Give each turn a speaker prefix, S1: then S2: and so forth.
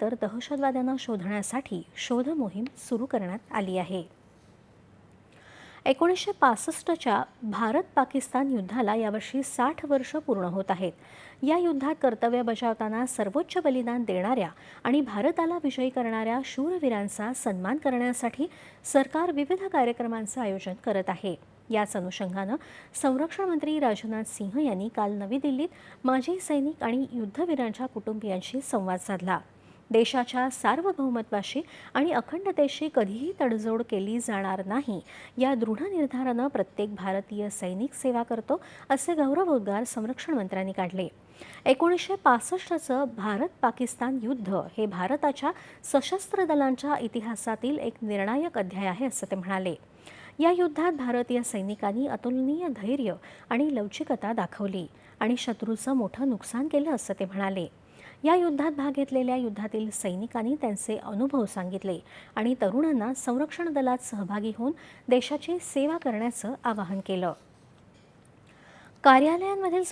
S1: तर दहशतवाद्यांना शोधण्यासाठी शोध मोहीम सुरू करण्यात आली आहे. एकोणीसशे पासष्टच्या भारत पाकिस्तान युद्धाला यावर्षी साठ वर्ष पूर्ण होत आहेत. या युद्धात कर्तव्य बजावताना सर्वोच्च बलिदान देणाऱ्या आणि भारताला विजयी करणाऱ्या शूरवीरांचा सन्मान करण्यासाठी सरकार विविध कार्यक्रमांचं आयोजन करत आहे. याच अनुषंगानं संरक्षण मंत्री राजनाथ सिंह यांनी काल नवी दिल्लीत माजी सैनिक आणि युद्धवीरांच्या कुटुंबियांशी संवाद साधला. देशाच्या सार्वभौमत्वाशी आणि अखंडतेशी कधीही तडजोड केली जाणार नाही. या दृढ निर्धारानं प्रत्येक भारतीय सैनिक सेवा करतो असे गौरवोद्गार संरक्षण मंत्र्यांनी काढले. एकोणीसशे पासष्टचं भारत पाकिस्तान युद्ध हे भारताच्या सशस्त्र दलांच्या इतिहासातील एक निर्णायक अध्याय आहे असं ते म्हणाले. या युद्धात भारतीय सैनिकांनी अतुलनीय धैर्य आणि लवचिकता दाखवली आणि शत्रूचं मोठं नुकसान केलं असं ते म्हणाले. या युद्धात भाग घेतलेल्या युद्धातील सैनिकांनी त्यांचे अनुभव सांगितले आणि तरुणांना संरक्षण दलात सहभागी होऊन देशाची सेवा करण्याचं आवाहन केलं. कार्यालयांमधील